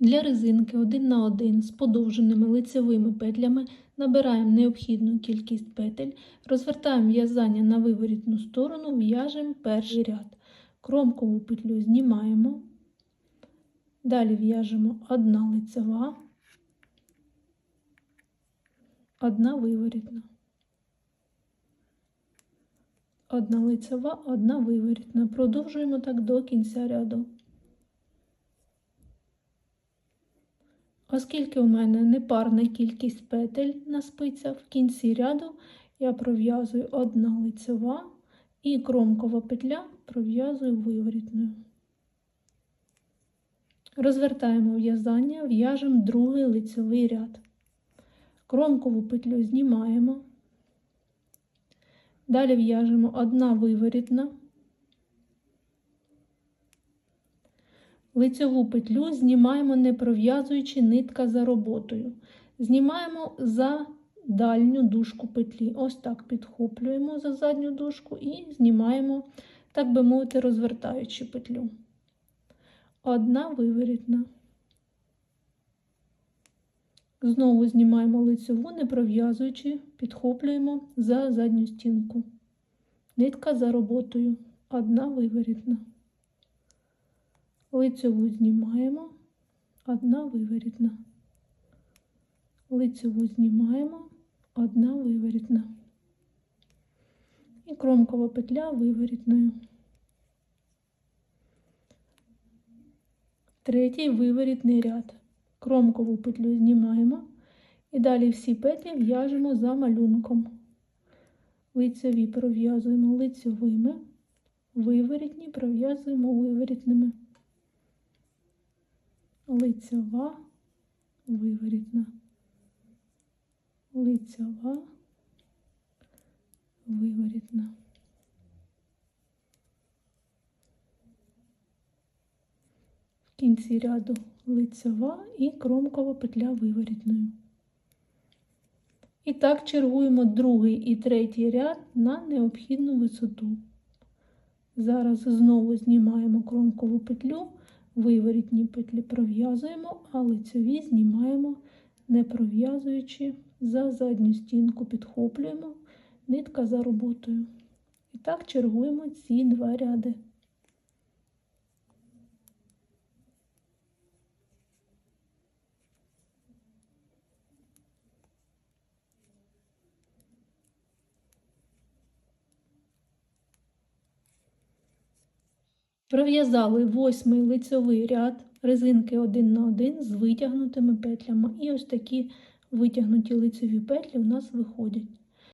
Для резинки 1 на 1 з подовженими лицевими петлями набираємо необхідну кількість петель, розвертаємо в'язання на виворітну сторону, в'яжемо перший ряд. Кромкову петлю знімаємо. Далі в'яжемо одна лицева, одна виворітна. Одна лицева, одна виворітна. Продовжуємо так до кінця ряду. Оскільки у мене непарна кількість петель на спицях, в кінці ряду я пров'язую одна лицева і кромкова петля пров'язую виворітною. Розвертаємо в'язання, в'яжемо другий лицевий ряд. Кромкову петлю знімаємо. Далі в'яжемо одна виворітна. Лицеву петлю знімаємо, не пров'язуючи нитка за роботою. Знімаємо за дальню дужку петлі. Ось так підхоплюємо за задню дужку і знімаємо, так би мовити, розвертаючи петлю. Одна виворітна. Знову знімаємо лицеву, не пров'язуючи, підхоплюємо за задню стінку. Нитка за роботою. Одна виворітна. Лицеву знімаємо, одна виворітна. Лицеву знімаємо, одна виворітна. І кромкова петля виворітною. Третій виворітний ряд. Кромкову петлю знімаємо і далі всі петлі в'яжемо за малюнком. Лицеві пров'язуємо лицевими, виворітні пров'язуємо виворітними. Лицева, виворітна, лицева, виворітна. В кінці ряду лицева і кромкова петля виворітною. І так чергуємо другий і третій ряд на необхідну висоту. Зараз знову знімаємо кромкову петлю, виворітні петлі пров'язуємо, а лицеві знімаємо, не пров'язуючи за задню стінку, підхоплюємо нитка за роботою. І так чергуємо ці два ряди. Пров'язали восьмий лицьовий ряд резинки один на один з витягнутими петлями. І ось такі витягнуті лицеві петлі у нас виходять.